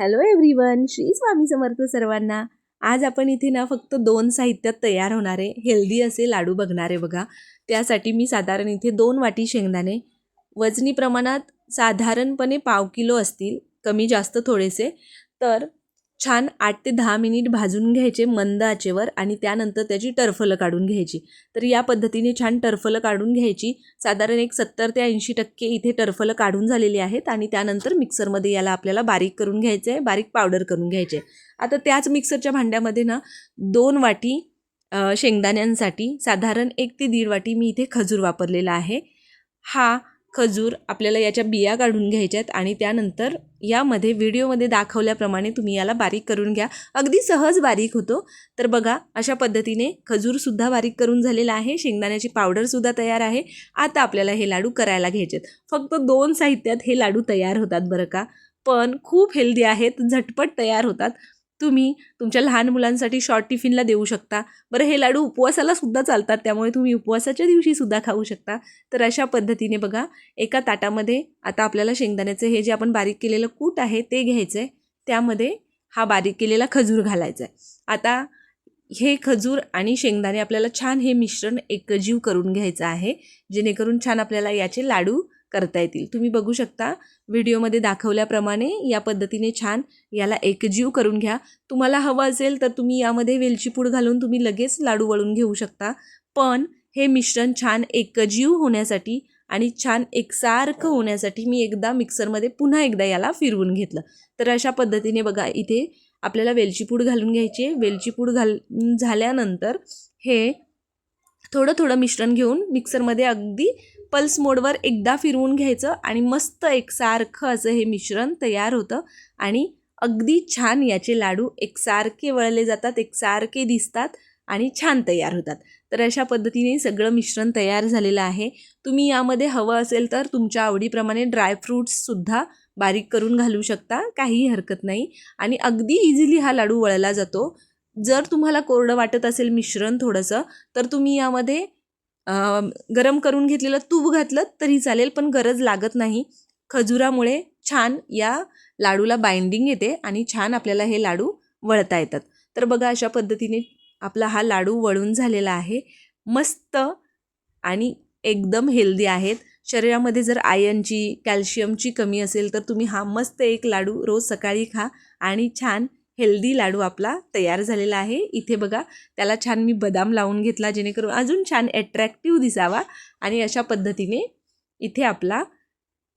Hello everyone Shri Swami Samarth सर्वांना. आज आपण इथे ना फक्त दोन साहित्यात तयार होणारे हेल्दी असे लाडू बघणार आहे बघा. त्यासाठी मी साधारण इथे दोन वाटी शेंगदाणे. वजनी प्रमाणात साधारणपणे पाव किलो असतील. कमी जास्त थोडेसे. तर छान आठ ते दहा मिनिट भाजून घ्यायचे मंद आचेवर आणि त्यानंतर त्याची टरफलं काढून घ्यायची. तर या पद्धतीने छान टरफलं काढून घ्यायची. साधारण एक सत्तर ते ऐंशी टक्के इथे टरफलं काढून झालेली आहेत आणि त्यानंतर मिक्सरमध्ये याला आपल्याला बारीक करून घ्यायचं आहे बारीक पावडर करून घ्यायचे आता त्याच मिक्सरच्या भांड्यामध्ये ना दोन वाटी शेंगदाण्यांसाठी साधारण एक ते दीड वाटी मी इथे खजूर वापरलेला आहे. हा खजूर आपल्याला याच्या बिया काढून घ्यायच्या आहेत आणि त्यानंतर यामध्ये व्हिडिओमध्ये दाखवल्याप्रमाणे तुम्ही याला बारीक करून घ्या. अगदी सहज बारीक होतो. तर बघा अशा पद्धतीने खजूरसुद्धा बारीक करून झालेला आहे. शेंगदाण्याची पावडरसुद्धा तयार आहे. आता आपल्याला हे लाडू करायला घ्यायचे आहेत फक्त दोन साहित्यात हे लाडू तयार होतात बरं का. पण खूप हेल्दी आहेत झटपट तयार होतात. तुम्ही तुमच्या लहान मुलांसाठी शॉर्ट टिफिनला देऊ शकता. बरं हे लाडू उपवासाला सुद्धा चालतात त्यामुळे तुम्ही उपवासाच्या दिवशीसुद्धा खाऊ शकता. तर अशा पद्धतीने बघा एका ताटामध्ये आता आपल्याला शेंगदाण्याचं हे जे आपण बारीक केलेलं कूट आहे ते घ्यायचं आहे त्यामध्ये हा बारीक केलेला खजूर घालायचा आहे आता हे खजूर आणि शेंगदाणे आपल्याला छान हे मिश्रण एकजीव करून घ्यायचं आहे जेणेकरून छान आपल्याला याचे लाडू करता येतील. तुम्ही बघू शकता व्हिडिओमध्ये दाखवल्याप्रमाणे या पद्धतीने छान याला एकजीव करून घ्या. तुम्हाला हवं असेल तर तुम्ही यामध्ये वेलची पूड घालून तुम्ही लगेच लाडू वळून घेऊ शकता. पण हे मिश्रण छान एकजीव होण्यासाठी आणि छान एकसारखं होण्यासाठी मी एकदा मिक्सरमध्ये पुन्हा एकदा याला फिरवून घेतलं. तर अशा पद्धतीने बघा इथे आपल्याला वेलची पूड घालून घ्यायची आहे. वेलची पूड घाल झाल्यानंतर हे थोडं थोडं मिश्रण घेऊन मिक्सरमध्ये अगदी पल्स मोडवर एकदा फिरवून घ्यायचं आणि मस्त एकसारखं असं हे मिश्रण तयार होतं. आणि अगदी छान याचे लाडू एकसारखे वळले जातात एकसारखे दिसतात आणि छान तयार होतात. तर अशा पद्धतीने सगळं मिश्रण तयार झालेलं आहे. तुम्ही यामध्ये हवं असेल तर तुमच्या आवडीप्रमाणे ड्रायफ्रूट्ससुद्धा बारीक करून घालू शकता काहीही हरकत नाही. आणि अगदी इझिली हा लाडू वळला जातो. जर तुम्हाला कोरडं वाटत असेल मिश्रण थोडंसं तर तुम्ही यामध्ये गरम करून घेतलेलं तूप घातलं तरी चालेल पण गरज लागत नाही. खजुरामुळे छान या लाडूला बाइंडिंग येते आणि छान आपल्याला हे लाडू वळता येतात. तर बघा अशा पद्धतीने आपला हा लाडू वळून झालेला आहे. मस्त आणि एकदम हेल्दी आहेत. शरीरामध्ये जर आयनची कॅल्शियमची कमी असेल तर तुम्ही हा मस्त एक लाडू रोज सकाळी खा आणि छान हेल्दी लाडू आपला तयार झालेला आहे. इथे बघा त्याला छान मी बदाम लावून घेतला जेणेकरून अजून छान ॲट्रॅक्टिव्ह दिसावा. आणि अशा पद्धतीने इथे आपला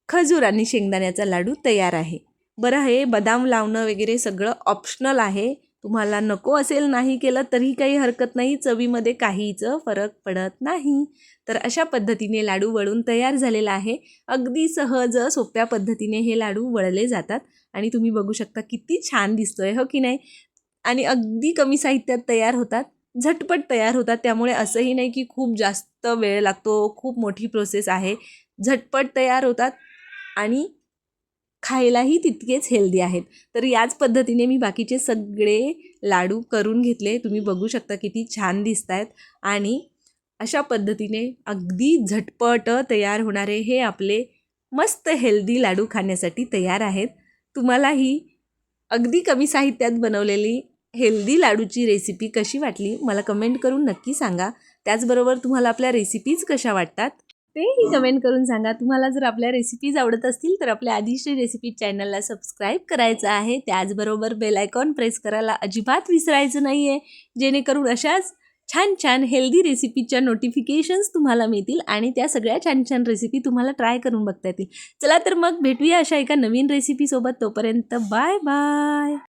खजूर आणि शेंगदाण्याचा लाडू तयार आहे. बरं हे बदाम लावणं वगैरे सगळं ऑप्शनल आहे. तुम्हाला नको असेल नाही केलं तरी काही हरकत नाही. चवीमध्ये काहीच फरक पडत नाही. तर अशा पद्धतीने लाडू वळून तयार झालेला आहे. अगदी सहज सोप्या पद्धतीने हे लाडू वळले जातात. आणि तुम्ही बघू शकता किती छान दिसतोय हो की नाही? आणि अगदी कमी साहित्यात तयार होतात झटपट तयार होतात. त्यामुळे असंही नाही की खूप जास्त वेळ लागतो खूप मोठी प्रोसेस आहे. झटपट तयार होतात आणि खायलाही तितकेच हेल्दी आहेत. तर याच पद्धतीने मी बाकीचे सगळे लाडू करून घेतले. तुम्ही बघू शकता किती छान दिसत आहेत आणि अशा पद्धतीने अगदी झटपट तयार होणारे हे आपले मस्त हेल्दी लाडू खाण्यासाठी तयार आहेत. तुम्हालाही अगदी कमी साहित्यात बनवलेली हेल्दी लाडूची रेसिपी कशी वाटली मला कमेंट करून नक्की सांगा. त्याचबरोबर तुम्हाला आपल्या रेसिपीज कशा वाटतात तेही कमेंट करून सांगा. तुम्हाला जर आपल्या रेसिपीज आवडत असतील तर आपल्या आदिश्री रेसिपी चॅनलला सबस्क्राईब करायचं आहे. त्याचबरोबर बेल आयकॉन प्रेस करायला अजिबात विसरायचं नाही आहे जेणेकरून अशाच छान छान हेल्दी रेसिपीच्या नोटिफिकेशन्स तुम्हाला मिळतील आणि त्या सगळ्या छान छान रेसिपी तुम्हाला ट्राय करून बघता येतील. चला तर मग भेटूया अशा एका नवीन रेसिपीसोबत तोपर्यंत बाय बाय